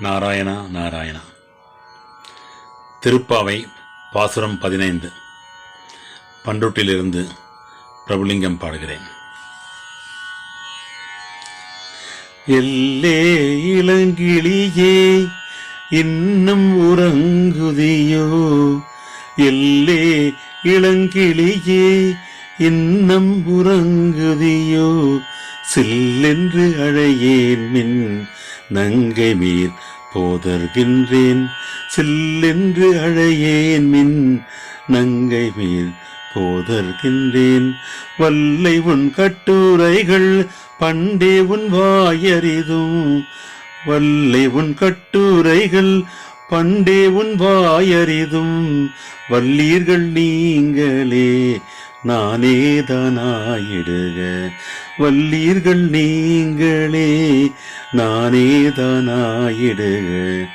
நாராயணா நாராயணா. திருப்பாவை பாசுரம் பதினைந்து. பண்ருட்டிலிருந்து பிரபுலிங்கம் பாடுகிறேன். எல்லே இளங்கிளியே இன்னும் உறங்குதியோ? எல்லே இளங்கிளியே இன்னும் உறங்குதியோ? சில்லென்று அழையேன் மின் நங்கை மீர் போதர்கின்றேன். சில்லென்று அழையேன் மின் நங்கை மீர் போதர்கின்றேன். வல்லை உன் கட்டுரைகள் பண்டே உன் வாயறிதும். வல்லை உன் கட்டுரைகள் பண்டே உன் வாயறிதும். வல்லீர்கள் நீங்களே நானேதானாயிடுக. வல்லீர்கள் நீங்களே நானேதானாயிடுக.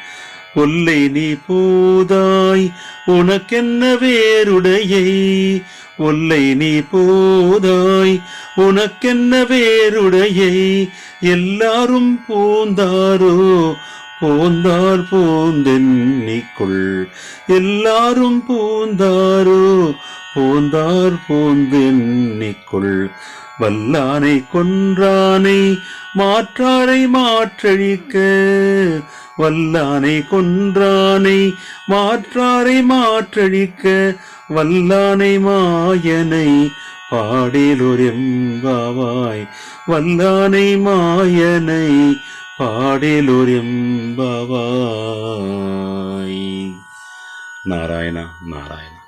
ஒல்லை நீ போதாய் உனக்கென்ன வேறுடையை? ஒல்லை நீ போதாய் உனக்கென்ன வேறுடையை? எல்லாரும் போந்தாரோ போந்தார் பூந்தென்னிக்குள் எல்லாரும் பூந்தாரோ போந்தார் போந்தென்னிக்குள் வல்லானை கொன்றானை மாற்றாரை மாற்றழிக்க. வல்லானை கொன்றானை மாற்றாரை மாற்றழிக்க. வல்லானை மாயனை பாடேலொரெம்பாவாய் வல்லானை மாயனை பாடேலொரெம்பாவாய் நாராயணா நாராயணா.